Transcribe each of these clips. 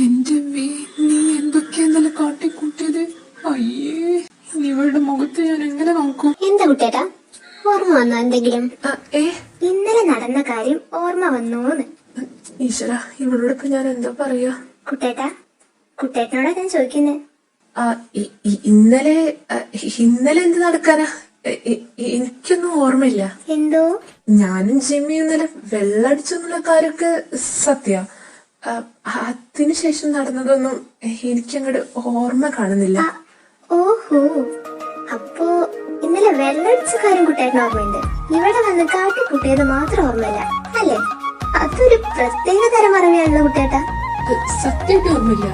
എന്റെ വേ നീ എന്തൊക്കെയാ ഇന്നലെ കാട്ടിക്കൂട്ടിയത്? അയ്യേ ഇനി ഇവളുടെ മുഖത്ത് ഞാൻ എങ്ങനെ നോക്കും? എന്താ കുട്ടേട്ടാ ഓർമ്മ വന്നോ എന്തെങ്കിലും? ആ, ഏ? ഇന്നലെ നടന്ന കാര്യം ഓർമ്മ വന്നോന്ന്. ഈശ്വര ഇവളോട് ഞാൻ എന്താ പറയാ? കുട്ടേട്ടാ കുട്ടേട്ടനോടാ ഞാൻ ചോദിക്കുന്നത് ആ, ഇ- ഇ- ഇന്നലെ ആ, ഇന്നലെ എന്ത് നടക്കാനാ? എ- എ- എനിക്കൊന്നും ഓർമ്മയില്ല. എന്തോ? ഞാനും ജിമ്മി ഇന്നലെ വെള്ളടിച്ചെന്നുള്ള കാര്യൊക്കെ കാര്യമൊക്കെ സത്യ. അതിനുശേഷം നടന്നതൊന്നും എനിക്കങ്ങോട്ട് ഓർമ്മ കാണുന്നില്ല. ഓഹോ. അപ്പോ ഇന്നലെ വെള്ളടിച്ച കാര്യം കുട്ടിയായിട്ട് ഓർമ്മയുണ്ട്. ഇവിടെ വന്ന് കാട്ടിക്കുട്ടിയത് മാത്രം ഓർമ്മയില്ല അല്ലേ? അതൊരു പ്രത്യേക തരം അറിവാണല്ലോ കുട്ടിയേട്ടാ. സത്യമായിട്ട് ഓർമ്മയില്ല.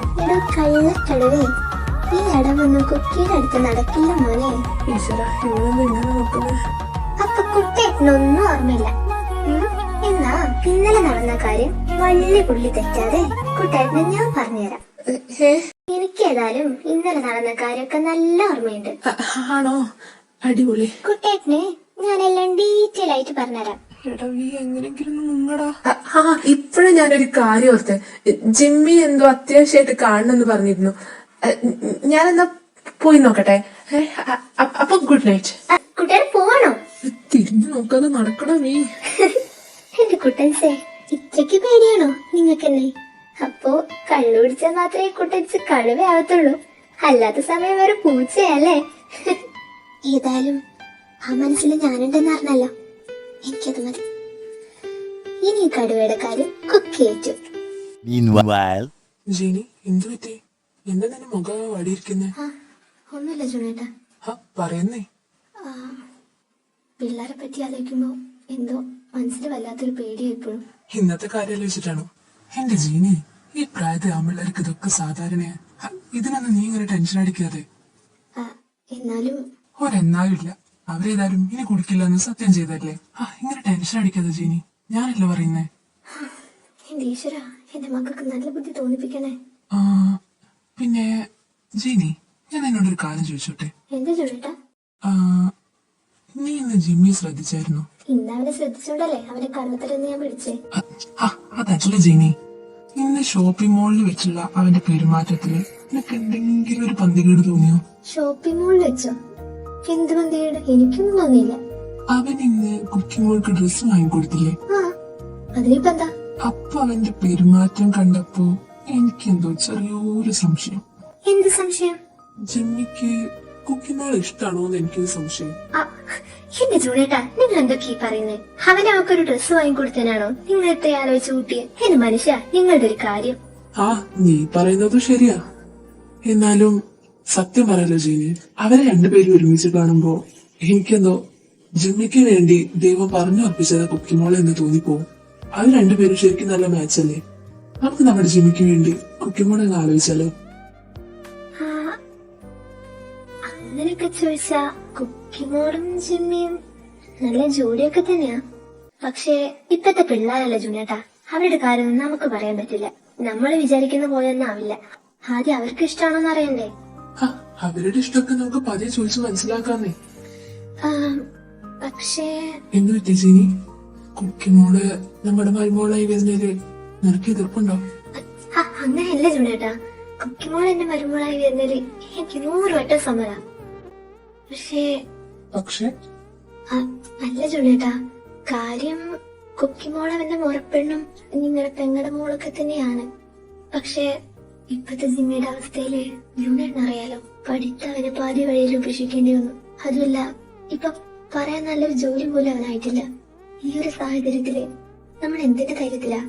കള്ളക്കടവേ ഈ അടവൊന്നും കുക്കിയുടെ അടുത്ത് നടക്കില്ല മോനെ. അപ്പൊ ഓർമ്മയില്ല. എന്നാ ഇന്നലെ നടന്ന കാര്യം വലിയ പുള്ളി തെറ്റാതെ കുട്ടായിരുന്നു ഞാൻ പറഞ്ഞുതരാം. എനിക്ക് ഏതായാലും ഇന്നലെ നടന്ന കാര്യമൊക്കെ നല്ല ഓർമ്മയുണ്ട്. ആണോ? അടിപൊളി. കുട്ടേട്ടന് ഞാനെല്ലാം ഡീറ്റെയിൽ ആയിട്ട് പറഞ്ഞുതരാം. ഇപ്പഴും ഞാനൊരു കാര്യം ഓർത്തെ. ജിമ്മി എന്തോ അത്യാവശ്യമായിട്ട് കാണണമെന്ന് പറഞ്ഞിരുന്നു. ഞാനെന്നാ പോയി നോക്കട്ടെ. അപ്പൊ ഗുഡ് നൈറ്റ് കുട്ടികൾ പോവാണോ? തിരിഞ്ഞു നോക്കാതെ നടക്കണം നീ? എന്റെ കുട്ടൻസേ ഇത്രയ്ക്ക് പേടിയാണോ നിങ്ങൾക്കെന്നെ? അപ്പോ കള്ളു പിടിച്ചാൽ മാത്രമേ കുട്ടൻസ് കഴുവയാവത്തുള്ളൂ അല്ലാത്ത സമയം വേറെ പൂച്ചയല്ലേ ഏതായാലും ആ മനസ്സിൽ ഞാനുണ്ടെന്ന് അറിഞ്ഞല്ലോ. എനിക്കത് മതി. ഇനി കടുവയുടെ കാര്യം കുക്കി ഏറ്റു. Meanwhile, ജീനി എന്തു പറ്റി? എന്താ നിന്റെ മുഖം വാടിയിരിക്കുന്നേ? ആ ഒന്നുമില്ല ജുണേട്ടാ ആ പറയുന്നേ. ആ, പിള്ളേരെ പറ്റി ആലോചിക്കുമ്പോ എന്തോ മനസ്സിൽ വല്ലാത്തൊരു ഇപ്പോഴും. ഇന്നത്തെ കാര്യം ആലോചിച്ചിട്ടാണോ എന്റെ ജീനി ഈ പ്രായത്തെ ആമ്പിള്ളേർക്ക് ഇതൊക്കെ സാധാരണയാ. ഇതിനൊന്നും നീ ഇങ്ങനെ ടെൻഷൻ അടിക്കാതെ. എന്നാലും ഇല്ല. അവരേതായാലും ഇനി കുടിക്കില്ല എന്ന് സത്യം ചെയ്തല്ലേ? ആ ഇങ്ങനെ ടെൻഷൻ അടിക്കാതെ ജീനി ഞാനല്ല പറയുന്നേ? എന്റെ ഈശ്വര എന്റെ മക്കൾക്ക് നല്ല ബുദ്ധി തോന്നിപ്പിക്കണേ. ആ പിന്നെ ജീനി ഞാൻ നിന്നോടൊരു കാര്യം ചോദിച്ചോട്ടെ? എന്താ ചോദിട്ടാ നീ ഇന്ന് ജിമ്മിയെ ശ്രദ്ധിച്ചായിരുന്നു? ഇന്ന് അവനെ ശ്രദ്ധിച്ചോണ്ടല്ലേ? കള്ളത്തരെന്ന് ഞാൻ അതല്ല ജിനി ഇന്ന് ഷോപ്പിംഗ് മോളിൽ വെച്ചുള്ള അവന്റെ പെരുമാറ്റത്തിൽ നിനക്ക് എന്തെങ്കിലും ഒരു പന്തികേട് തോന്നിയോ? ഷോപ്പിംഗ് മോളിൽ വെച്ചോ? എന്ത് പന്തികേട്? എനിക്കൊന്നും തോന്നിയില്ല. അവൻ ഇന്ന് കുക്കിംഗ് മോൾക്ക് ഡ്രസ് വാങ്ങിക്കൊടുത്തില്ലേ? അതിനിപ്പോ എന്താ? അപ്പൊ അവന്റെ പെരുമാറ്റം കണ്ടപ്പോ എനിക്കെന്തോ ചെറിയൊരു സംശയം. എന്ത് സംശയം? ജിമ്മിക്ക് കുക്കിംഗ് മോൾ ഇഷ്ടാണോ എന്ന് എനിക്കൊരു സംശയം. എന്റെ ജൂണേട്ടാ നിങ്ങൾ എന്തൊക്കെയാ പറയുന്നേ? അവന് അവക്കൊരു ഡ്രസ്സ് വാങ്ങിക്കൊടുത്തനാണോ നിങ്ങൾ എത്ര ആലോചിച്ച് കൂട്ടിയെ? എന്റെ മനുഷ്യ നിങ്ങളുടെ ഒരു കാര്യം. ആ നീ പറയുന്നത് ശരിയാ. എന്നാലും സത്യം പറയല്ലോ ജീനി അവരെ രണ്ടുപേരും ഒരുമിച്ച് കാണുമ്പോ എനിക്കെന്തോ ജിമ്മിക്ക് വേണ്ടി ദൈവം പറഞ്ഞു അർപ്പിച്ചത് കുക്കിമോൾ എന്ന് തോന്നിപ്പോവും അവർ രണ്ടുപേരും ശരിക്കും നല്ല മാച്ചല്ലേ നമുക്ക് നമ്മുടെ ജിമ്മിക്ക് വേണ്ടി കുക്കിമോളെ എന്ന് ആലോചിച്ചാലോ? ചോദിച്ചാ കുക്കിമോളും ജിമ്മിയും നല്ല ജോലിയൊക്കെ തന്നെയാ. പക്ഷേ ഇപ്പത്തെ പിള്ളേരല്ല ജുനേട്ടാ അവരുടെ കാര്യം നമുക്ക് പറയാൻ പറ്റില്ല. നമ്മൾ വിചാരിക്കുന്ന പോലെയൊന്നും ആവില്ല. ആദ്യം അവർക്ക് ഇഷ്ടമാണോന്ന് അറിയണ്ടേ? അവരുടെ ഇഷ്ടമൊക്കെ നമുക്ക് പതിയെ ചോദിച്ച് മനസ്സിലാക്കാന്നേ. പക്ഷേ എന്ത് പറ്റി ജീനി കുക്കിമോൾ നമ്മുടെ മരുമോളായി വരുന്നതിൽ നിനക്ക് എതിർപ്പുണ്ടോ? അങ്ങനെയല്ല ജുനേട്ടാ കുക്കിമോൾ എന്റെ മരുമോളായി വരുന്നതിൽ എനിക്ക് നൂറ് വട്ടം സമ്മത. പക്ഷേ പക്ഷേ? അല്ല ജുനേട്ടാ കാര്യം കുക്കിമോൾ അവന്റെ മുറപ്പെണ്ണും നിങ്ങളുടെ പെങ്ങളുടെ മോളൊക്കെ തന്നെയാണ്. പക്ഷേ ഇപ്പത്തെ ജിമ്മയുടെ അവസ്ഥയിൽ ജൂനേട്ടൻ അറിയാലോ പഠിത്ത അവനെ പാതി വഴിയിൽ ഉപേക്ഷിക്കേണ്ടി വന്നു. അതുമല്ല ഇപ്പൊ പറയാൻ നല്ലൊരു ജോലി പോലും അവനായിട്ടില്ല. ഈ ഒരു സാഹചര്യത്തിൽ നമ്മൾ എന്തിന്റെ ധൈര്യത്തിലാ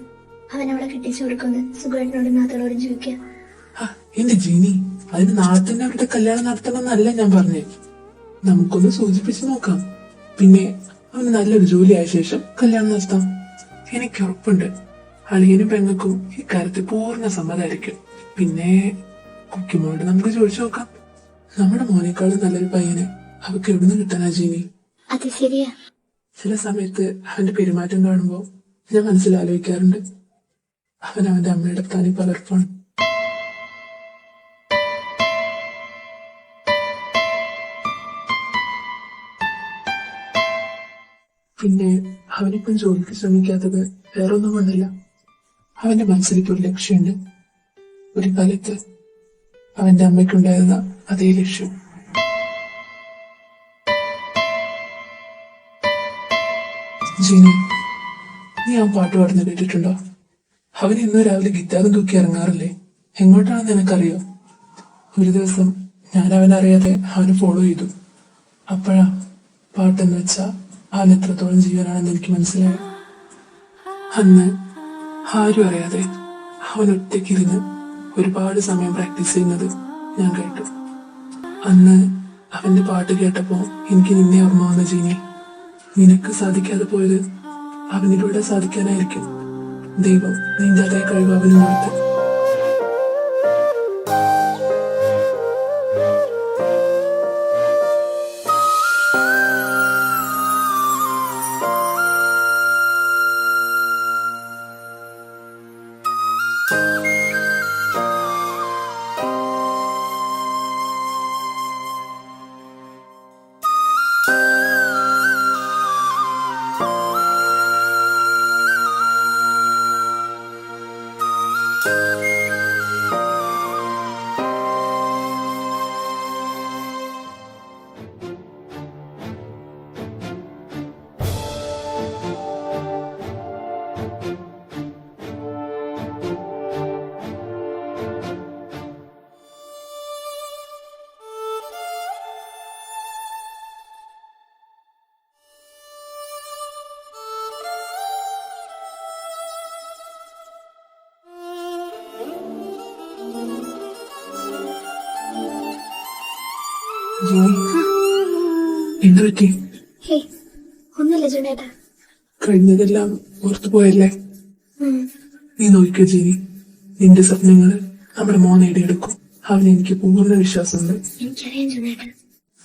അവൻ അവിടെ കെട്ടിച്ചു കൊടുക്കുന്നത് സുഖേട്ടനോടും നാത്തോടും ജീവിക്കുക ആ, എന്റെ ജീനി അതിന് നാളെ തന്നെ അവരുടെ കല്യാണം നടത്തണമെന്നല്ല ഞാൻ പറഞ്ഞേ. നമുക്കൊന്ന് സൂചിപ്പിച്ച് നോക്കാം. പിന്നെ അവന് നല്ലൊരു ജോലിയായ ശേഷം കല്യാണം നടത്താം. എനിക്ക് ഉറപ്പുണ്ട്. അളിയനും പെങ്ങൾക്കും ഇക്കാര്യത്തിൽ പൂർണ സമ്മതമായിരിക്കും. പിന്നെ കുക്കിമോട് നമുക്ക് ചോദിച്ചു നോക്കാം. നമ്മുടെ മോനേക്കാളും നല്ലൊരു പയ്യനെ അവക്ക് എവിടുന്ന് കിട്ടാനാ ജീനി? അത് ശരിയാ. ചില സമയത്ത് അവന്റെ പെരുമാറ്റം കാണുമ്പോ ഞാൻ മനസ്സിൽ ആലോചിക്കാറുണ്ട് അവൻ അവന്റെ അമ്മയുടെ തനി പലർപ്പാണ് പിന്നെ അവനിപ്പം ജോലിക്ക് ശ്രമിക്കാത്തത് വേറൊന്നും കൊണ്ടല്ല അവന്റെ മനസ്സിലേക്ക് ഒരു ലക്ഷ്യമുണ്ട്. ഒരു കാലത്ത് അവന്റെ അമ്മയ്ക്കുണ്ടായിരുന്ന അതേ ലക്ഷ്യം. ജിനി നീ ആ പാട്ട് പാടുന്ന കേട്ടിട്ടുണ്ടോ? അവൻ ഇന്ന് രാവിലെ ഗിറ്റാറും തൂക്കി ഇറങ്ങാറില്ലേ? എങ്ങോട്ടാണെന്ന് നിനക്കറിയോ? ഒരു ദിവസം ഞാൻ അവനറിയാതെ അവനെ ഫോളോ ചെയ്തു. അപ്പോഴാ പാട്ടെന്ന് വെച്ചാ അവൻ എത്രത്തോളം ജീവനാണെന്ന് എനിക്ക് മനസ്സിലായി. അന്ന് ആരും അറിയാതെ അവൻ ഒറ്റയ്ക്കിരുന്ന് ഒരുപാട് സമയം പ്രാക്ടീസ് ചെയ്യുന്നത് ഞാൻ കേട്ടു. അന്ന് അവന്റെ പാട്ട് കേട്ടപ്പോ എനിക്ക് നിന്നെ ഓർമ്മ വന്ന ജീനി. നിനക്ക് സാധിക്കാതെ പോയത് അവനിലൂടെ സാധിക്കാനായിരിക്കും. ദൈവം നിന്റെ അതേ കഴിവ് അവന് കൊടുത്ത് ജീനി എന്ത് പറ്റി ഹേ ഒന്നുമില്ല ജുണേട്ടാ കഴിഞ്ഞതെല്ലാം ഓർത്തു പോയല്ലേ? നീ നോക്കിക്കോ ജീനി. നിന്റെ സ്വപ്നങ്ങൾ നമ്മുടെ മോൻ നേടിയെടുക്കും. അവന് എനിക്ക് പൂർണ വിശ്വാസമുണ്ട്. എനിക്കറിയാം ജുണേട്ടാ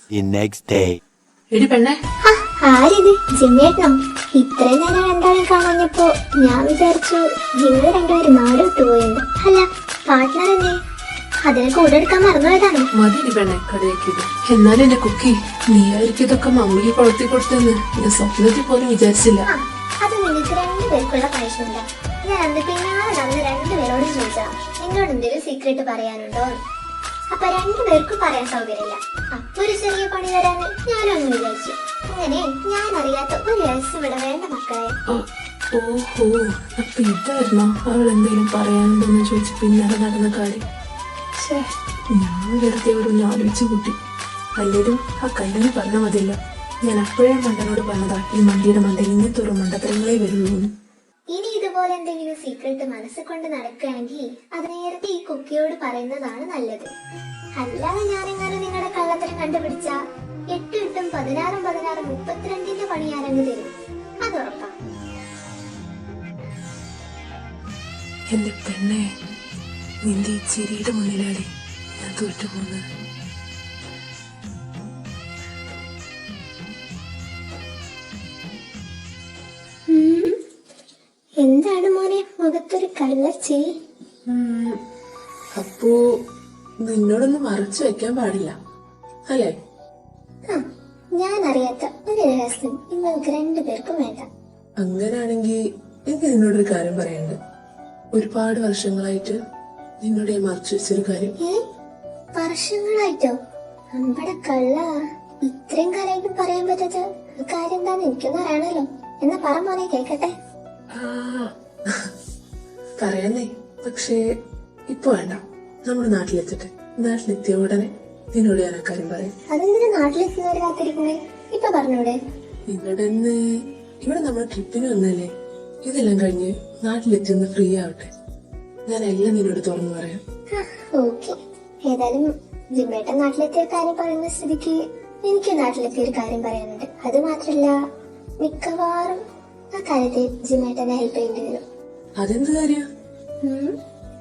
The next day. എടി പെണ്ണെ. ആ, ആരിത്? ജിമ്മേട്ടനോ ഇത്രയും നേരം രണ്ടാളും കാണാഞ്ഞപ്പോ ഞാൻ വിചാരിച്ചു നിങ്ങൾ രണ്ടുപേരും നാട് വിട്ടുപോയെന്ന് അല്ല പാർട്ട്ണർ എന്തേ അതിനെ കൂടെ എടുക്കാൻ മറന്നുപോയതാണോ. മതി പെണ്ണെ കടയാക്കിയത് എന്നാലും എന്റെ കുക്കി നീ ആയിരിക്കും ഇതൊക്കെ മമ്മിക്ക് കൊളുത്തി കൊടുത്തെന്ന് ഞാൻ സ്വപ്നത്തിൽ പോലും വിചാരിച്ചില്ല. അത് നിങ്ങൾക്ക് രണ്ടുപേർക്കുള്ള പണിഷ്മെന്റാ ഞാൻ അന്ന് പിന്നാലെ നടന്ന് രണ്ടുപേരോടും ചോദിച്ചാ നിന്നോട് എന്തെങ്കിലും സീക്രട്ട് പറയാനുണ്ടോ അപ്പൊ രണ്ടുപേർക്കും പറയാൻ സൗകര്യമില്ല. അപ്പൊ ഒരു ചെറിയ പണി തരാന്ന് ഞാനും അങ്ങ് വിചാരിച്ചു. അങ്ങനെ ഞാൻ അറിയാത്ത ഒരു വയസ്സ് ഇവിടെ വേണ്ട മക്കളെ. ഓഹോ അപ്പൊ ഇതായിരുന്നോ? അവൾ എന്തെങ്കിലും പറയാനുണ്ടെന്ന് ചോദിച്ചു പിന്നാലെ നടന്ന കാര്യം. ഛേ ഞാൻ വെറുതെ ആലോചിച്ചു കൂട്ടി. വല്ലതും ആ കല്ലിന് പറഞ്ഞ മതില്ല ഞാൻ അപ്പോഴേ മണ്ടനോട് പറഞ്ഞതാ ഈ മണ്ടിയുടെ മണ്ടയിൽ ഇങ്ങനത്തെ ഒരു മണ്ടത്തരങ്ങളെ വരുള്ളൂ ഇനി ഇതുപോലെ എന്തെങ്കിലും സീക്രട്ട് മനസ്സിൽ കൊണ്ട് നടക്കുകയാണെങ്കിൽ അത് നേരത്തെ ഈ കുക്കിയോട് പറയുന്നതാണ് നല്ലത്. അല്ലാതെ ഞാനെങ്ങനെ നിങ്ങളുടെ കള്ളത്തരം കണ്ടുപിടിച്ച? എട്ടും എട്ടും പതിനാറും പതിനാറും മുപ്പത്തിരണ്ടിന്റെ പണി ആരങ്ങ് തരും. അത് ഉറപ്പാ. എന്റെ പെണ്ണെ നിന്റെ ഈ ചിരിയുടെ മുന്നിലാടി. ഞാൻ തോറ്റുപോകുന്നത്. എന്താണ് മോനെ? മുഖത്തൊരു കള്ളച്ചി അപ്പോ നിന്നോടൊന്നും മറച്ചു വെക്കാൻ പാടില്ല അല്ലേ? ഞാൻ അറിയാത്ത ഒരു രഹസ്യം നിങ്ങൾക്ക് രണ്ടുപേർക്കും വേണ്ട. അങ്ങനാണെങ്കിൽ എനിക്ക് നിന്നോടൊരു കാര്യം പറയണ്ട് ഒരുപാട് വർഷങ്ങളായിട്ട് ഞാൻ മറച്ചു വെച്ചൊരു കാര്യം വർഷങ്ങളായിട്ടോ? നമ്മുടെ കള്ള ഇത്രയും കാലമായിട്ട് പറയാൻ പറ്റാത്ത കാര്യം എന്താന്ന് എനിക്കൊന്നും അറിയണല്ലോ എന്നാ പറ മോനെ കേക്കട്ടെ? പറയാന്നേ. പക്ഷേ ഇപ്പൊ വേണ്ട. നമ്മുടെ നാട്ടിലെത്തിട്ടെ. നാട്ടിലെത്തിയ ഉടനെ നിന്നോട് ഞാൻ അക്കാര്യം കാര്യം പറയാം. അതെന്തിനാ നാട്ടിലെത്തുന്നവരെ കാത്തിരിക്കണേ ഇപ്പൊ പറഞ്ഞൂടെ. നിങ്ങളുടെ ഇവിടെ നമ്മൾ ട്രിപ്പിന് വന്നല്ലേ ഇതെല്ലാം കഴിഞ്ഞ് നാട്ടിലെത്തിയൊന്ന് ഫ്രീ ആവട്ടെ. ഞാൻ എല്ലാം നിന്നോട് തുറന്നു പറയാം. ഓക്കെ. ഏതായാലും ജിമ്മേട്ടൻ നാട്ടിലെത്തിയ കാര്യം പറയുന്ന സ്ഥിതിക്ക് എനിക്ക് നാട്ടിലെത്തിയ ഒരു കാര്യം പറയാനുണ്ട്. അത് മാത്രല്ല മിക്കവാറും ആ കാര്യത്തിൽ ജിമ്മേട്ടനെ ഹെൽപ്പ് ചെയ്യേണ്ടി വരും. അതെന്ത് കാര്യം?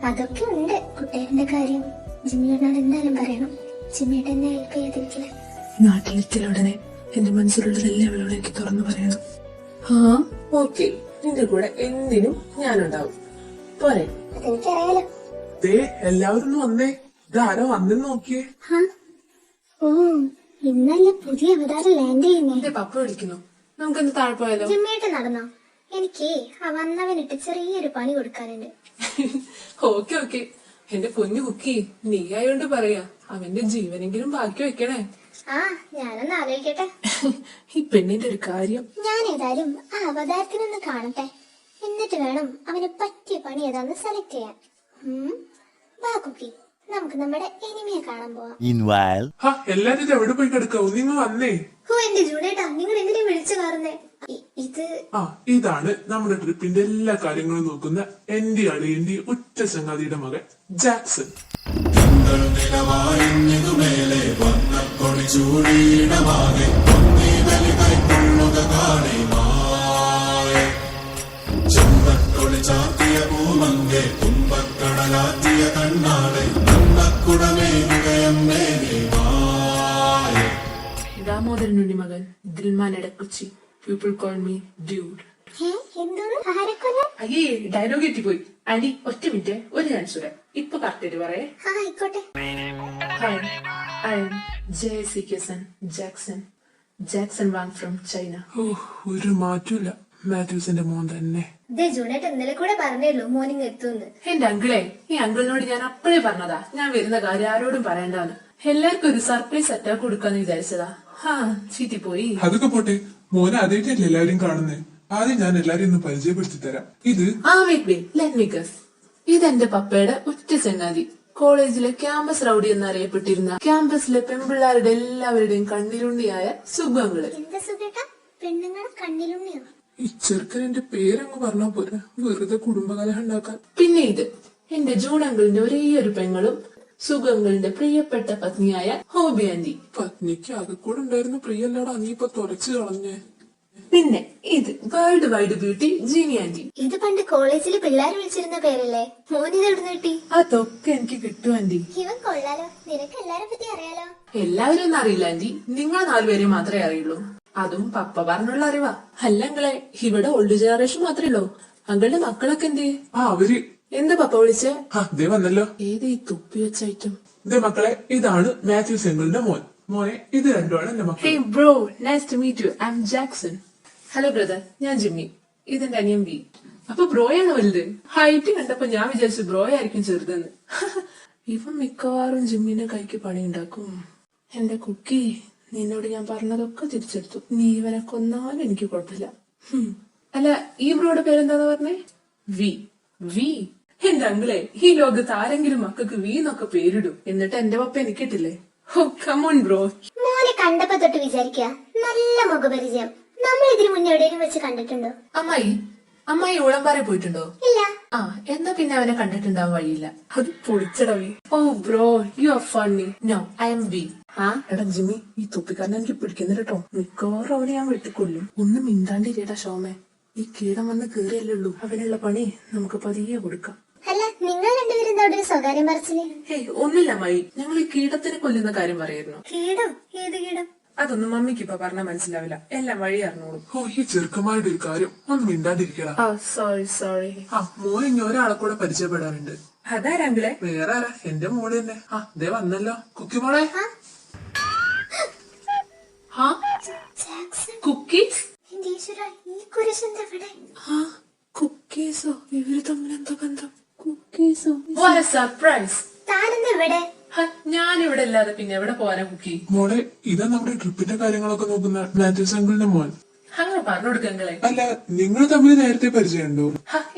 അതൊക്കെ ഉണ്ട്. കുട്ടേട്ടന്റെ കാര്യം ജിമ്മേട്ടനോട് എന്തായാലും പറയണം. ജിമ്മേട്ടനെ ഹെൽപ്പ് ചെയ്തിരിക്കില്ല. നാട്ടിലെത്തിയ ഉടനെ എന്റെ മനസ്സിലുള്ളതെല്ലാം അവളോട് എനിക്ക് തുറന്നു പറയണം. ആ ഓക്കെ. നിന്റെ കൂടെ എന്തിനും ഞാനുണ്ടാവും. പോരെ. ദേ എല്ലാവരും വന്നേ. ഇതാരോ വന്നെന്ന് നോക്കിയേ. ഹാ? ഓ ഇന്നല്ലേ പുതിയ അവതാരം ലാൻഡ് ചെയ്യുന്നേ. എന്റെ പപ്പ വിളിക്കുന്നു. നമുക്കൊന്ന് താഴെ പോയാലോ? ജിമ്മേട്ട് നടന്നോ? എനിക്ക് ആ വന്നവനിട്ട് ചെറിയൊരു പണി കൊടുക്കാനുണ്ട്. Okay okay. എന്റെ പൊന്നു കുക്കി നീ ആയോണ്ട് പറയാ. അവന്റെ ജീവനെങ്കിലും ബാക്കി വെക്കണേ. ആ ഞാനൊന്ന് ആലോചിക്കട്ടെ. ഈ പെണ്ണിന്റെ ഒരു കാര്യം. ഞാൻ ഏതായാലും ആ അവതാരത്തിനൊന്ന് കാണട്ടെ. എന്നിട്ട് വേണം അവന് പറ്റിയ പണി ഏതാന്ന് സെലക്ട് ചെയ്യാൻ. വാ കുക്കി. നമുക്ക് നമ്മുടെ എനിമിയെ കാണാൻ പോവാം. Meanwhile, ഹാ എല്ലാരും ഇത് എവിടെ പോയി കിടക്കാവൂ നിങ്ങൾ വന്നേ. ഓ എന്റെ ജൂണേട്ടാ നിങ്ങൾ എന്തിനാ വിളിച്ചു കാറുന്നേ ഇത് ആ ഇതാണ് നമ്മുടെ ട്രിപ്പിന്റെ എല്ലാ കാര്യങ്ങളും നോക്കുന്ന എന്റെ അളിയന്റെ ഉറ്റ ചങ്ങാതിയുടെ മകൻ ജാക്സൺ. ദാമോദരനുണ്ണി മകൻ Dilman Edakkuchi people call me dude അയ്യേ ഡയലോഗ് എത്തിപ്പോയി. അനി ഒറ്റ മിനിറ്റ്. ഒരു ചാൻസ് ഇപ്പൊ കറക്റ്റ് പറയേ. I'm J C കെസൻ Jackson Jackson Wang from China oh ഒരു മാറ്റൂല മാത്യൂസിന്റെ മോൻ തന്നെ. ദേ ജൂണേട്ട് ഇന്നലെ കൂടെ പറഞ്ഞേള്ളൂ മോർണിംഗ് എത്തുന്ന്. എന്റെ അങ്കിളെ ഈ അങ്കിളിനോട് ഞാൻ അപ്പഴേ പറഞ്ഞതാ. ഞാൻ വരുന്ന കാര്യം ആരോടും പറയണ്ടാന്ന്. എല്ലാവർക്കും ഒരു സർപ്രൈസ് അറ്റാക്ക് കൊടുക്കാന്ന് വിചാരിച്ചതാ. ഹാ ചീറ്റി പോയി. അതൊക്കെ പോട്ടെ. മോനെ ആദ്യമായിട്ടല്ലേ എല്ലാരും കാണുന്നേ? ആദ്യം ഞാൻ എല്ലാരും ഒന്ന് പരിചയപ്പെടുത്തി തരാം. ഇത് ആ wait wait let me guess ഇതെന്റെ പപ്പയുടെ ഉറ്റ ചങ്ങാതി. കോളേജിലെ ക്യാമ്പസ് റൗഡി എന്നറിയപ്പെട്ടിരുന്ന ക്യാമ്പസിലെ പെൺപിള്ളാരുടെ എല്ലാവരുടെയും കണ്ണിലുണ്ണിയായ സുഖങ്ങൾ എന്താ സുഖേട്ടാ? പെണ്ണുങ്ങളെ കണ്ണിലുണ്ണിയോ? ഈ ചെറുക്കൻ പേരങ്ങ് പറഞ്ഞാ പോരാ. വെറുതെ കുടുംബകലഹം ഉണ്ടാക്കാൻ. പിന്നെ ഇത്. എന്റെ ജൂൺ അങ്കിളിന്റെ ഒരേ ഒരു പെങ്ങളും സുഖങ്ങളുടെ പ്രിയപ്പെട്ട പത്നിയായ ഹോബി ആന്റി. പത്നിക്ക് അത് കൂടെ ഉണ്ടായിരുന്ന. പ്രിയല്ലാടാ നീ ഇപ്പൊ തുടച്ചു കളഞ്ഞേ. പിന്നെ ഇത്. World wide beauty Jini aunty. ഇത് പണ്ട് കോളേജിൽ പിള്ളേർ വിളിച്ചിരുന്ന പേരല്ലേ? മോനിത് എവിടുന്ന് കിട്ടി? അതൊക്കെ എനിക്ക് കിട്ടും ആന്റി. ഇവൻ കൊള്ളാലോ. നിനക്ക് എല്ലാരെ പറ്റി അറിയാലോ? എല്ലാവരും ഒന്നും അറിയില്ല ആന്റി. നിങ്ങൾ നാലുപേരെ മാത്രമേ അറിയുള്ളൂ. അതും പപ്പ പറഞ്ഞുള്ള അറിവാ. അല്ലങ്ങളെ ഇവിടെ ഓൾഡ് ജനറേഷൻ മാത്രമേ ഉള്ളൂ. അങ്കളുടെ മക്കളൊക്കെ എന്തേ? ആ അവർ. എന്താ പപ്പ വിളിച്ചേ? ആ ദേ വന്നല്ലോ. ഏത് ഈ തുപ്പി വെച്ച ഐറ്റം ദേ മക്കളെ ഇതാണ് മാത്യു സെങ്കിളിന്റെ മോൻ. മോനെ ഇത് രണ്ടുമാണ് എന്റെ മക്കൾ hey bro nice to meet you I'm Jackson hello brother ഞാൻ ജിമ്മി. ഇതെന്റെ അനിയൻ ബി അപ്പൊ ബ്രോയാണ് വലുത്. ഹൈറ്റ് കണ്ടപ്പോ ഞാൻ വിചാരിച്ചു ബ്രോ ആയിരിക്കും ചെറുതെന്ന്. ഇവൻ മിക്കവാറും ജിമ്മിന്റെ കൈക്ക് പണി ഉണ്ടാക്കും എന്റെ കുക്കി. നിന്നോട് ഞാൻ പറഞ്ഞതൊക്കെ തിരിച്ചെടുത്തു. നീ ഇവനെ കൊന്നാലും എനിക്ക് കുഴപ്പമില്ല. അല്ല ഈ ബ്രോയുടെ പേരെന്താന്ന് പറഞ്ഞേ? വി. വി. എന്റെ അങ്കിളെ ഈ ലോകത്ത് ആരെങ്കിലും മക്കൾക്ക് വി എന്നൊക്കെ പേരിടും. എന്നിട്ട് എന്റെ പപ്പ എനിക്കിട്ടില്ലേ? ഹോ കമോൺ ബ്രോ മോനെ കണ്ടപ്പോ തൊട്ട് വിചാരിക്കുക നല്ല മുഖപരിചയം. നമ്മൾ ഇതിനു മുന്നേ എവിടെയെങ്കിലും വെച്ച് കണ്ടിട്ടുണ്ടോ? അമ്മായി. അമ്മായി ഉളമ്പാറെ പോയിട്ടുണ്ടോ? ഇല്ല. ആ എന്നാ പിന്നെ അവനെ കണ്ടിട്ടുണ്ടാവാൻ വഴിയില്ല. അത് പൊളിച്ചടവി ഓ bro you are funny no I'm ആ എടാ ജിമ്മി ഈ തുപ്പിക്കാരനെ എനിക്ക് പിടിക്കുന്നില്ല കേട്ടോ മിക്കവാറും അവനെ ഞാൻ വെട്ടിക്കൊല്ലും. ഒന്നും മിണ്ടാണ്ടിരിയടാ ഷോമേ. ഈ കീടം വന്ന് കേറിയല്ലേ ഉള്ളൂ. അവനുള്ള പണി നമുക്ക് പതിയെ കൊടുക്കാം. അല്ല നിങ്ങൾ രണ്ടുപേരും അവിടെ ഒരു സ്വകാര്യം പറച്ചിൽ? ഹേയ് ഒന്നുമില്ല അമ്മായി ഞങ്ങൾ ഈ കീടത്തിനെ കൊല്ലുന്ന കാര്യം പറയായിരുന്നു കീടം? ഏത് കീടം? അതൊന്നും മമ്മിക്ക് ഇപ്പൊ പറഞ്ഞാൽ മനസ്സിലാവില്ല. എല്ലാം വഴി അറിഞ്ഞോളും. ഓ ഈ ചെറുക്കന്മാരുടെ ഒരു കാര്യം ഒന്ന് മിണ്ടാണ്ടിരിക്കടാ. ആ സോറി സോറി ആ മോൻ ഇനി ഒരാളെ കൂടെ പരിചയപ്പെടാനുണ്ട്. അതാരാങ്കിളെ വേറെ ആരാ? എന്റെ മോൾ തന്നെ. ആ ദേ വന്നല്ലോ. കുക്കി മോളെ കുക്കീസ് കുക്കീസോ ഇവർ തമ്മിൽ എന്താ ബന്ധം? കുക്കീസോ സർപ്രൈസ് താനെന്താ ഇവിടെ ഇല്ലാതെ പിന്നെ എവിടെ പോവാനാ കുക്കി മോളെ ഇതാ നമ്മുടെ ട്രിപ്പിന്റെ കാര്യങ്ങളൊക്കെ നോക്കുന്ന മാത്യൂസ് അങ്കിളിന്റെ മോൻ. അങ്ങനെ പറഞ്ഞു കൊടുക്കങ്ങളെ അല്ല നിങ്ങൾ തമ്മിൽ നേരത്തെ പരിചയമുണ്ടോ?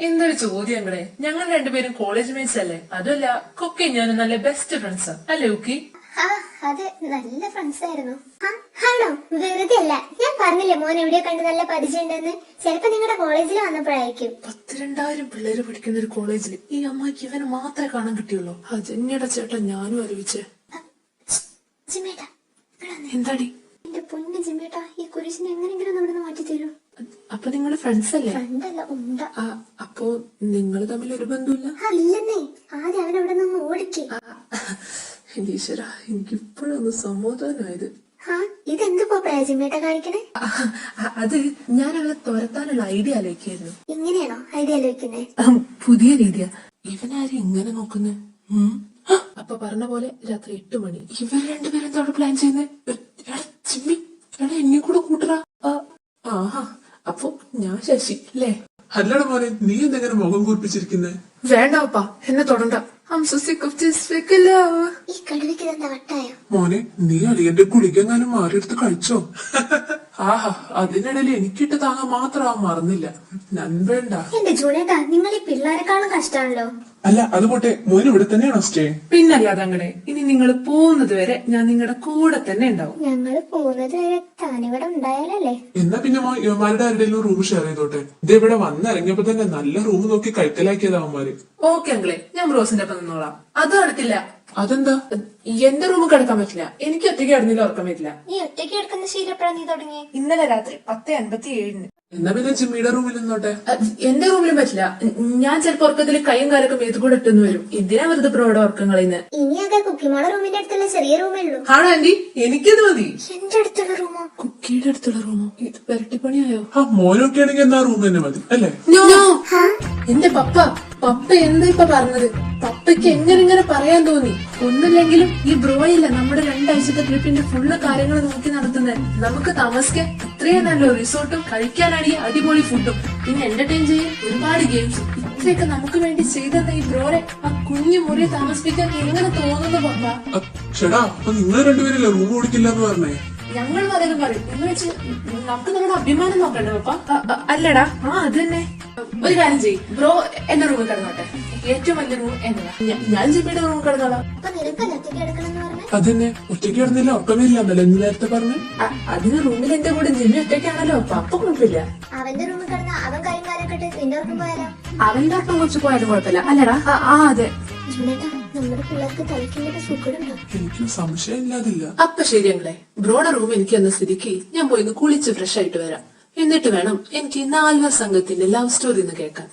എന്തൊരു ചോദ്യങ്ങളെ ഞങ്ങൾ രണ്ടുപേരും കോളേജ് മേറ്റ്സ് അല്ലേ? അതല്ല കുക്കി ഞാനും നല്ല ബെസ്റ്റ് ഫ്രണ്ട്സ് അല്ലേ കുക്കി അത് നല്ല ഫ്രണ്ട്സ് ആയിരുന്നു. ആണോ വെറുതെ അല്ല ഞാൻ പറഞ്ഞില്ലേ മോൻ എവിടെയോ കണ്ട് നല്ല പരിചയം ഉണ്ടെന്ന്. ചിലപ്പോ നിങ്ങളുടെ കോളേജിൽ വന്നപ്പോഴായിരിക്കും. പത്ത് രണ്ടായിരം പിള്ളേര് പഠിക്കുന്ന ഒരു കോളേജിൽ ഈ അമ്മയ്ക്ക് ഇവനെ മാത്രമേ കാണാൻ കിട്ടിയുള്ളൂ. ആ ജന്യയുടെ ചേട്ടൻ ഞാനും അറിയിച്ചേ ജിമ്മേട്ടാ എന്താടി? എന്റെ പൊന്നു ജിമേട്ടാ ഈ കുരിശിനെ എങ്ങനെയെങ്കിലും ഒന്ന് ഇവിടുന്ന് മാറ്റി തരൂ. അപ്പൊ നിങ്ങൾ ഫ്രണ്ട്സ് അല്ലേ? ഫ്രണ്ടല്ല ഉണ്ട. അപ്പോ നിങ്ങൾ തമ്മിൽ ഒരു ബന്ധമില്ല ഇല്ലെന്നേ. ആദ്യം അവനവിടെ നിന്ന് ഓടിക്കേ. എന്റെ ഈശ്വര എനിക്ക് ഇപ്പോഴൊന്ന് സമാധാനമായത് ആ ഇതെന്ത് ജിമ്മേട്ട കാണിക്കണേ? അത് ഞാൻ അവളെ തുരത്താനുള്ള ഐഡിയ ആലോചിക്കായിരുന്നു ഇങ്ങനെയാണോ ഐഡിയ ആലോചിക്കുന്നേ? പുതിയ രീതിയാ ഇവനാര് ഇങ്ങനെ നോക്കുന്നേ? അപ്പൊ പറഞ്ഞ പോലെ രാത്രി എട്ട് മണി. ഇവർ രണ്ടുപേരും എന്താണ് പ്ലാൻ ചെയ്യുന്നത് എടാ എന്നെ കൂടെ കൂട്ടറാ ആ, ആഹാ അപ്പൊ ഞാൻ ശശി അല്ലേ? അല്ലട മോനെ നീ എന്തെങ്ങനെ മുഖം കൂർപ്പിച്ചിരിക്കുന്നേ? വേണ്ട അപ്പാ എന്നെ തൊടണ്ട. I'm so sick of this fake love. ഈ കടുവയ്ക്ക് ഇതെന്താ വട്ടായോ മോനെ നീ അളിയന്റെ ഗുളികെങ്ങാനും മാറിയെടുത്ത് കഴിച്ചോ ആഹാ അതിനിടയിൽ എനിക്കിട്ട് താങ്ങാൻ മാത്രം ആ മറന്നില്ല. ഞാൻ വേണ്ട എന്റെ ജൂനേട്ടാ നിങ്ങൾ ഈ പിള്ളേരെക്കാളും കഷ്ടാണല്ലോ. അല്ല അത് പോട്ടെ. മോൻ ഇവിടെ തന്നെയാണോ സ്റ്റേ പിന്നല്ലാതെ അങ്ങടെ ഇനി നിങ്ങൾ പോകുന്നത് വരെ ഞാൻ നിങ്ങളുടെ കൂടെ തന്നെ ഉണ്ടാവും. ഞങ്ങൾ പോകുന്നത് വരെ താനിവിടെ ഉണ്ടായാലല്ലേ? എന്നാ പിന്നെ മോൻ ഇവന്മാരുടെ ആരുടെയും റൂം ഷെയർ ചെയ്തോട്ടെ? ഇത് ഇവിടെ വന്നിറങ്ങിയപ്പോ തന്നെ നല്ല റൂം നോക്കി കൈത്തലാക്കിയതാവന്മാര് ഓക്കെ അങ്കിളെ ഞാൻ റോസിന്റെ ഒപ്പം നിന്നോളാം. അത് നടക്കില്ല. അതെന്താ? എന്റെ റൂമിൽ കിടക്കാൻ പറ്റില്ല. എനിക്ക് ഒറ്റയ്ക്ക് കിടന്നില്ല ഉറക്കം വരില്ല. നീ ഒറ്റയ്ക്ക് കിടക്കുന്ന ശീലം എപ്പോഴാ നീ തുടങ്ങി ഇന്നലെ രാത്രി പത്ത് അൻപത്തി ഏഴിന് എന്നാ പിന്നെ ജിമ്മിയുടെ റൂമിൽ നിന്നോട്ടെ? എന്റെ റൂമിലും പറ്റില്ല. ഞാൻ ചിലപ്പോ ഉറക്കത്തിൽ കൈയും കാലൊക്കെ മേത്ത് കൂടെ ഇട്ടെന്ന് വരും. ഇതിനാ വെറുതെ പ്രോയുടെ ഉറക്കം കളയുന്നത് ഇനിയൊക്കെ കുക്കിമോളെ റൂമിന്റെ അടുത്തുള്ള ചെറിയ റൂമേ ഉള്ളൂ. ആണോ ആന്റി? എനിക്കത് മതി. എന്റെ അടുത്തുള്ള റൂമോ കുക്കിയുടെ അടുത്തുള്ള റൂമോ ഇത് പെരട്ടിപ്പണിയായോ? ആ മോനൊക്കെ ആണെങ്കിൽ എന്നാ റൂം തന്നെ മതി അല്ലേ? എന്റെ പപ്പ. പപ്പ എന്താ ഇപ്പൊ പറഞ്ഞത്? പപ്പയ്ക്ക് എങ്ങനെ ഇങ്ങനെ പറയാൻ തോന്നി? ഒന്നില്ലെങ്കിലും ഈ ബ്രോയില്ല നമ്മുടെ രണ്ടാഴ്ചത്തെ ട്രിപ്പിന്റെ ഫുള്ള് കാര്യങ്ങൾ നോക്കി നടത്തുന്നത് നമുക്ക് താമസിക്കാൻ ഇത്രയും നല്ല റിസോർട്ടും കഴിക്കാനാണെങ്കിൽ അടിപൊളി ഫുഡും പിന്നെ എന്റർടൈൻ ചെയ്യാൻ ഒരുപാട് ഗെയിംസും ഇത്രയൊക്കെ നമുക്ക് വേണ്ടി ചെയ്തെന്ന ഈ ബ്രോയെ ആ കുഞ്ഞു മുറി താമസിപ്പിക്കാൻ എങ്ങനെ തോന്നുന്നു പപ്പ? അ, ചേടാ അപ്പൊ നിങ്ങൾ രണ്ടുപേരല്ലേ റൂം ഓടിക്കില്ല എന്ന് പറഞ്ഞേ? ഞങ്ങൾ പലരും പറയും. എന്ന് വെച്ച് നമുക്ക് നമ്മുടെ അഭിമാനം നോക്കണ്ടേ പപ്പ? അല്ലടാ. ആ അത് തന്നെ. ഒരു കാര്യം ചെയ്യും. ബ്രോ എന്റെ റൂമിൽ കിടന്നോട്ടെ. ഏറ്റവും വലിയ റൂം എന്നതാ ഞാൻ ജിമ്മിയുടെ റൂമിൽ കിടന്നോളാം. അതന്നെ. ഒറ്റയ്ക്ക് കിടന്നില്ല ഉറക്കമില്ല. എന്നല്ലേ നീ നേരത്തെ പറഞ്ഞു? അതിന് റൂമിൽ എന്റെ കൂടെ ജിമ്മി ഒറ്റയ്ക്കാണല്ലോ. അപ്പൊ അപ്പൊ കുഴപ്പമില്ല. അവന്റെ റൂമിൽ കിടന്ന അവൻ കാര്യം കാലൊക്കെ നിന്റെ ഉറക്കം പോയാലോ? അവന്റെ ഒപ്പം കുറച്ച് പോയാലും കുഴപ്പമില്ല. അല്ലടാ ആ, അതെ. എനിക്ക് സംശയം ഇല്ലാതില്ല അപ്പൊ ശരി അങ്ങളെ ബ്രോയുടെ റൂം എനിക്ക് എന്ന സ്ഥിതിക്ക്. ഞാൻ പോയിന്ന് കുളിച്ച് ഫ്രഷ് ആയിട്ട് വരാം. എന്നിട്ട് വേണം എനിക്ക് ഈ നാൽവ സംഘത്തിന്റെ ലവ് സ്റ്റോറി എന്ന് കേൾക്കാൻ.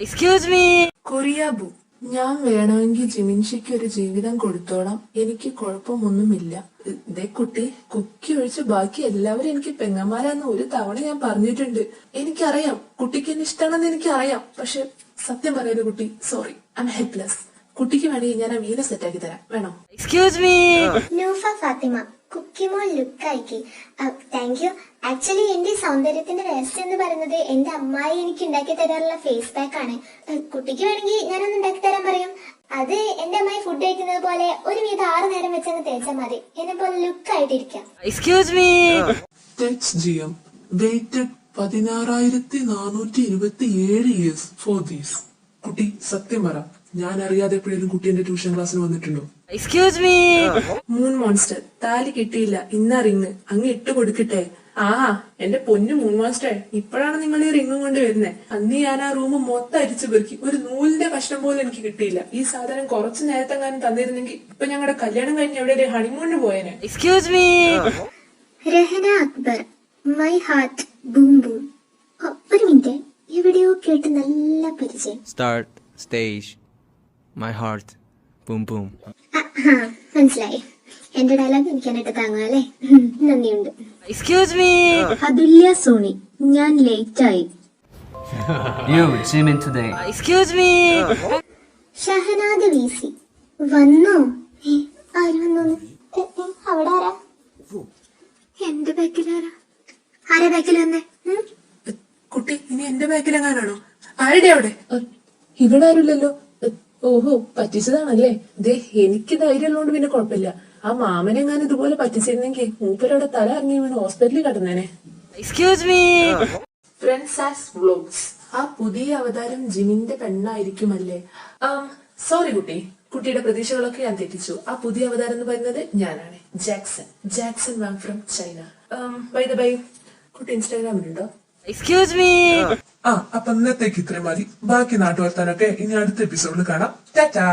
Me me. കൊറിയാബു ഞാൻ വേണമെങ്കിൽ ജിമിൻഷിക്ക് ഒരു ജീവിതം കൊടുത്തോളാം. എനിക്ക് കുഴപ്പമൊന്നുമില്ല. ഇതേ കുട്ടി കുക്കി ഒഴിച്ച് ബാക്കി എല്ലാവരും എനിക്ക് പെങ്ങന്മാരാന്ന് ഒരു തവണ ഞാൻ പറഞ്ഞിട്ടുണ്ട്. എനിക്കറിയാം കുട്ടിക്ക് എന്നെ ഇഷ്ടമാണെന്ന് എനിക്കറിയാം. പക്ഷെ സത്യം പറയരുത് കുട്ടി. സോറി ഐ എം ഹെൽപ്ലെസ് കുട്ടിക്ക് വേണമെങ്കിൽ ഞാൻ ആ സെറ്റ് ആക്കി തരാം. വേണോ? എക്സ്ക്യൂസ് മീ നൂഫ ഫാത്തിമ കുക്കിമോൾ ലുക്കായിക്ക് താങ്ക് യു ആക്ച്വലി എന്റെ സൗന്ദര്യത്തിന്റെ രഹസ്യം എന്ന് പറയുന്നത് എന്റെ അമ്മായി എനിക്ക് ഉണ്ടാക്കി തരാറുള്ള ഫേസ് പാക്ക് ആണ്. കുട്ടിക്ക് വേണമെങ്കിൽ ഞാനൊന്ന് ഉണ്ടാക്കി തരാൻ പറയും. അത് എന്റെ അമ്മായി ഫുഡ് കഴിക്കുന്നത് പോലെ ഒരു വീതം ആറ് നേരം വെച്ചങ്ങ് തേച്ചാൽ മതി. എന്നെ പോലെ ലുക്കായിട്ടിരിക്കാം excuse me tex G M waited പതിനാറായിരത്തി നാനൂറ്റി ഇരുപത്തി ഏഴ് ഇയേഴ്സ് ഫോർ ദീസ് കുട്ടി സത്യം പറ. ഞാൻ അറിയാതെ എപ്പോഴേലും കുട്ടി എന്റെ ട്യൂഷൻ ക്ലാസ്സിന് വന്നിട്ടുണ്ടോ? എക്സ്ക്യൂസ് മീ മൂൺ മോൺസ്റ്റർ താലി കിട്ടിയില്ല. ഇന്ന റിങ്. അങ്ങ് ഇട്ട് കൊടുക്കട്ടെ. ആ എന്റെ പൊന്നു മൂൺ മോൺസ്റ്റർ ഇപ്പോഴാണ് നിങ്ങൾ ഈ റിങ്ങും കൊണ്ട് വരുന്നത് അന്ന് ഞാൻ ആ റൂം മൊത്തം അരിച്ചു പെറുക്കി. ഒരു നൂലിന്റെ കഷ്ണം പോലും എനിക്ക് കിട്ടിയില്ല. ഈ സാധനം കുറച്ചു നേരത്തെങ്ങാനും തന്നിരുന്നെങ്കിൽ ഇപ്പൊ ഞങ്ങളുടെ കല്യാണം കഴിഞ്ഞ് എവിടെ ഹണിമൂണിന് പോയേനെ? Excuse me Rahana Akbar my heart boom boom ഒരു മിനിറ്റ്. എവിടെയോ കേട്ട് നല്ല പരിചയം. Start stage, my heart, boom boom. ആ, ആ, മനസ്സിലായി. എന്റെ ഡയലോഗ് എനിക്കാനായിട്ട് എന്നിട്ട് അല്ലേ? നന്ദിയുണ്ട്. എക്സ്ക്യൂസ് മീ അതുല്യ സോണി ഞാൻ ലേറ്റ് ആയി. You, Jimin today excuse me Shahanad V വന്നോ? ആര് വന്നു? അവിടെ ആരാ? എന്റെ ബാക്കിൽ ആരാ ബാക്കിൽ വന്നേ? കുട്ടി ഇനി എന്റെ ബാക്കിൽ എങ്ങാനാണോ ആരുടെ അവിടെ? ഇവിടെ ആരുമില്ലല്ലോ. ഓഹോ പറ്റിച്ചതാണല്ലേ? ദേ എനിക്ക് ധൈര്യമുള്ളതുകൊണ്ട് പിന്നെ കുഴപ്പമില്ല. ആ മാമനെങ്ങാനും ഇതുപോലെ പറ്റിച്ചിരുന്നെങ്കിൽ മൂപ്പരവിടെ തല ഇറങ്ങി വീണ് ഹോസ്പിറ്റലിൽ കിടന്നേനെ. Excuse me friends as vlogs ആ പുതിയ അവതാരം ജിമിന്റെ പെണ്ണായിരിക്കുമല്ലേ? സോറി കുട്ടി. കുട്ടിയുടെ പ്രതീക്ഷകളൊക്കെ ഞാൻ തെറ്റിച്ചു. ആ പുതിയ അവതാരം എന്ന് പറയുന്നത് ഞാനാണ്. Jackson Jackson Wang from China by the by കുട്ടി ഇൻസ്റ്റാഗ്രാമിലുണ്ടോ എക്സ്ക്യൂസ് me. ആ അപ്പൊ ഇന്നത്തേക്ക് ഇത്രയും മതി. ബാക്കി നാട്ടുവർത്താനൊക്കെ ഇനി അടുത്ത എപ്പിസോഡിൽ കാണാം. ടാറ്റാ!